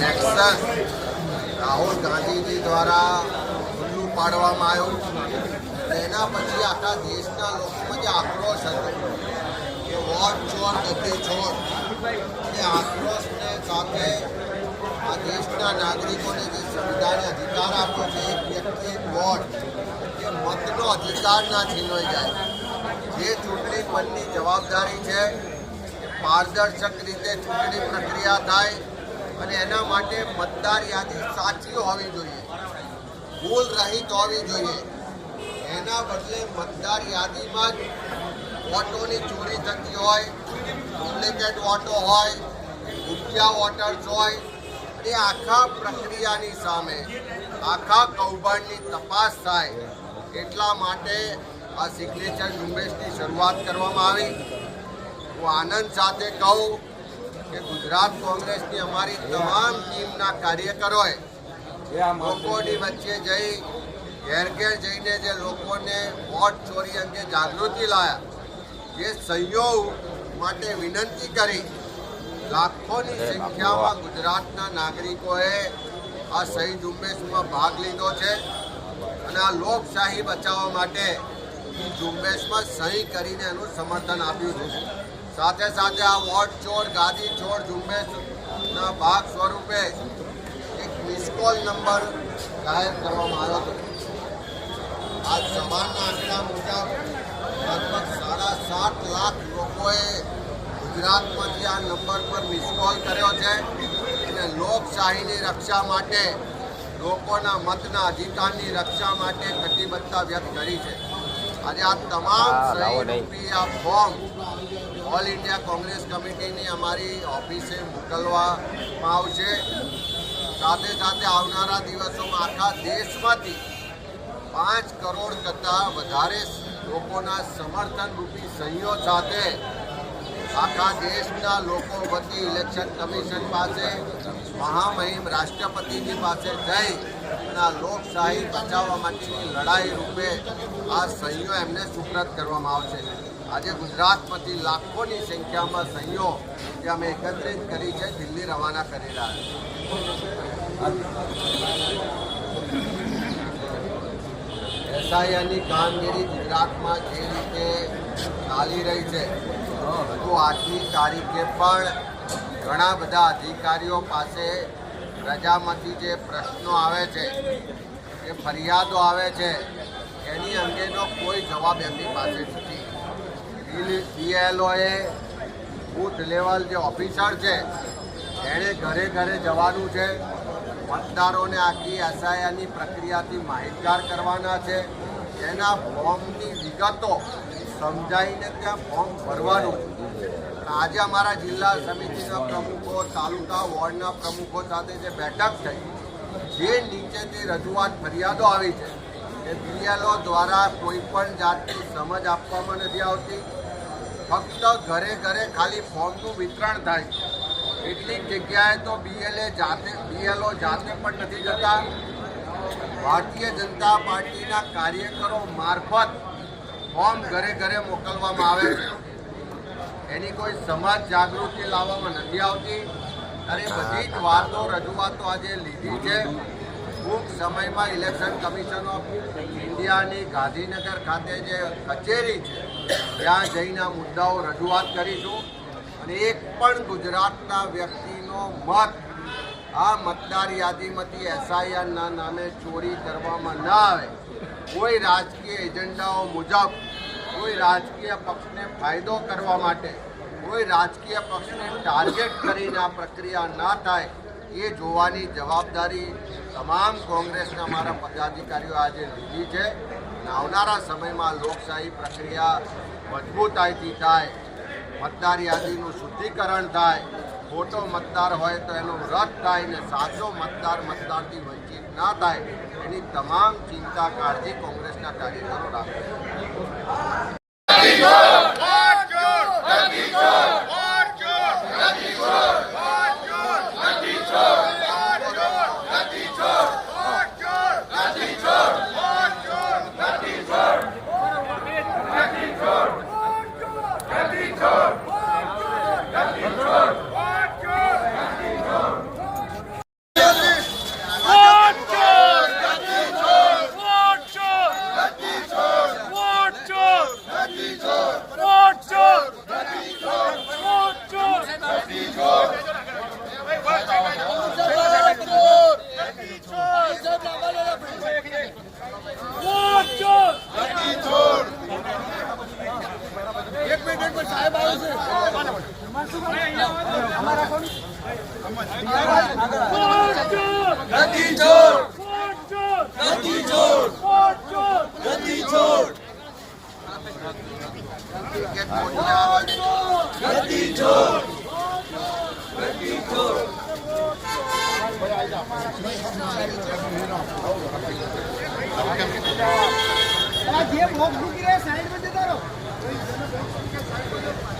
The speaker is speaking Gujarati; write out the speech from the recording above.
નેક્સસ રાહુલ ગાંધીજી દ્વારા ખુલ્લું પાડવામાં આવ્યું. તેના પછી આખા દેશના લોકોમાં જે આક્રોશ હતો. કે વોટ ચોર ગદ્દી છોડ એ આક્રોશને સાથે આ દેશના નાગરિકોને જે સંવિધાને અધિકાર આપ્યો છે, એક વ્યક્તિ, એક વોટ, એ મતનો અધિકાર ના છીનવાઈ જાય. જે ચૂંટણી પંચની જવાબદારી છે, પારદર્શક રીતે ચૂંટણી પ્રક્રિયા થાય અને એના માટે મતદાર યાદી સાચી હોવી જોઈએ. ભૂલ રહિત હોવી જોઈએ. એના બદલે મતદાર યાદીમાં જ વોટોની ચોરી થતી હોય, ડુપ્લિકેટ વોટો હોય, રૂપિયા વોટર્સ હોય એ આખા પ્રક્રિયાની સામે, આખા કૌભાંડની તપાસ થાય, એટલા માટે આ સિગ્નેચર ઝુંબેશની શરૂઆત કરવામાં આવી. હું આનંદ સાથે કહું કે ગુજરાત કોંગ્રેસની અમારી તમામ ટીમના કાર્યકરોએ લોકોની વચ્ચે જઈ ઘેર ઘેર જઈને જે લોકોને વોટ ચોરી અંગે જાગૃતિ લાયા જે સહયોગ માટે વિનંતી કરી લાખોની સંખ્યામાં ગુજરાતના નાગરિકોએ આ સહી ઝુંબેશમાં ભાગ લીધો છે અને આ લોકશાહી બચાવવા માટે ઝુંબેશમાં સહી કરીને એનું સમર્થન આપ્યું છે. સાથે સાથે આ વોટ ચોર ગાદી ચોર ઝુંબેશના ભાગ સ્વરૂપે એક મિસકોલ નંબર જાહેર કરવામાં આવ્યો હતો. આજ સવારના આંકડા મુજબ લગભગ સાડા સાત લાખ લોકોએ ગુજરાતમાંથી આ નંબર પર મિસકોલ કર્યો છે અને લોકશાહીની રક્ષા માટે લોકોના મતના અધિકારની રક્ષા માટે કટિબદ્ધતા વ્યક્ત કરી છે. આજે આ તમામ સહી રૂપી આ ફોર્મ ઓલ ઇન્ડિયા કોંગ્રેસ કમિટીની અમારી ઓફિસે મોકલવામાં આવશે. સાથે સાથે આવનારા દિવસોમાં આખા દેશમાંથી પાંચ કરોડ કરતાં વધારે લોકોના સમર્થન રૂપી સહીઓ સાથે આખા દેશના લોકો વતી ઇલેક્શન કમિશન પાસે, મહામહિમ રાષ્ટ્રપતિજી પાસે જઈ અને લોકશાહી બચાવવા માટેની લડાઈ રૂપે આ સહીઓ એમને સુપ્રત કરવામાં આવશે. આજે ગુજરાતમાંથી લાખોની સંખ્યામાં સહીઓ જે અમે એકત્રિત કરી છે, દિલ્હી રવાના કરી રહ્યા છે. એસઆઈઆરની કામગીરી ગુજરાતમાં જે રીતે ચાલી રહી છે, હજુ આજની તારીખે પણ ઘણા બધા અધિકારીઓ પાસે પ્રજામાંથી જે પ્રશ્નો આવે છે, જે ફરિયાદો આવે છે, એની અંગેનો કોઈ જવાબ એમની પાસે નથી. બીએલઓએ બૂથ લેવલ જે ઓફિસર છે, એણે ઘરે ઘરે જવાનું છે. મતદારોને આખી એસઆઈઆરની પ્રક્રિયાથી માહિતગાર કરવાના છે. એના ફોર્મની વિગતો સમજાવીને ત્યાં ફોર્મ ભરવાનું આજે અમારા જિલ્લા સમિતિના પ્રમુખો, તાલુકા વોર્ડના પ્રમુખો સાથે જે બેઠક થઈ, જે નીચેથી રજૂઆત ફરિયાદો આવી છે કે બીએલઓ દ્વારા કોઈ પણ જાતની સમજ આપવામાં નથી આવતી. ફક્ત ઘરે ઘરે ખાલી ફોર્મનું વિતરણ થાય. કેટલીક જગ્યાએ તો બીએલએ જાતે બીએલઓ જાતે પણ નથી જતા. ભારતીય જનતા પાર્ટીના કાર્યકરો મારફત ફોર્મ ઘરે ઘરે મોકલવામાં આવે. છે એની કોઈ સમાજ જાગૃતિ લાવવામાં નથી આવતી. અને બધી જ વાતો, રજૂઆતો આજે લીધી છે. ટૂંક સમયમાં ઇલેક્શન કમિશન ઓફ ઇન્ડિયાની ગાંધીનગર ખાતે જે કચેરી છે, ત્યાં જઈને મુદ્દાઓ રજૂઆત કરીશું અને એક પણ ગુજરાતના વ્યક્તિનો મત આ મતદાર યાદીમાંથી એસઆઈઆરના નામે ચોરી કરવામાં ન આવે. કોઈ રાજકીય એજન્ડાઓ મુજબ, કોઈ રાજકીય પક્ષને ફાયદો કરવા માટે, કોઈ રાજકીય પક્ષને ટાર્ગેટ કરીને આ પ્રક્રિયા ના થાય એ જોવાની જવાબદારી તમામ કોંગ્રેસના મારા પદાધિકારીઓ આજે લીધી છે. આવનારા સમયમાં લોકશાહી પ્રક્રિયા મજબૂતાઈથી થાય, મતદાર યાદીનું શુદ્ધિકરણ થાય, ખોટો મતદાર હોય તો એનો રદ થાય ને સાચો મતદાર મતદારથી વંચિત ના થાય, એની તમામ ચિંતા કાળજી કોંગ્રેસના કાર્યકરો રાખે સાહેબ આવશે જોર ગતિ જોર ગતિ જોર ગતિ જે ભોગ મૂકી સાઈડમાં જતા Thank you.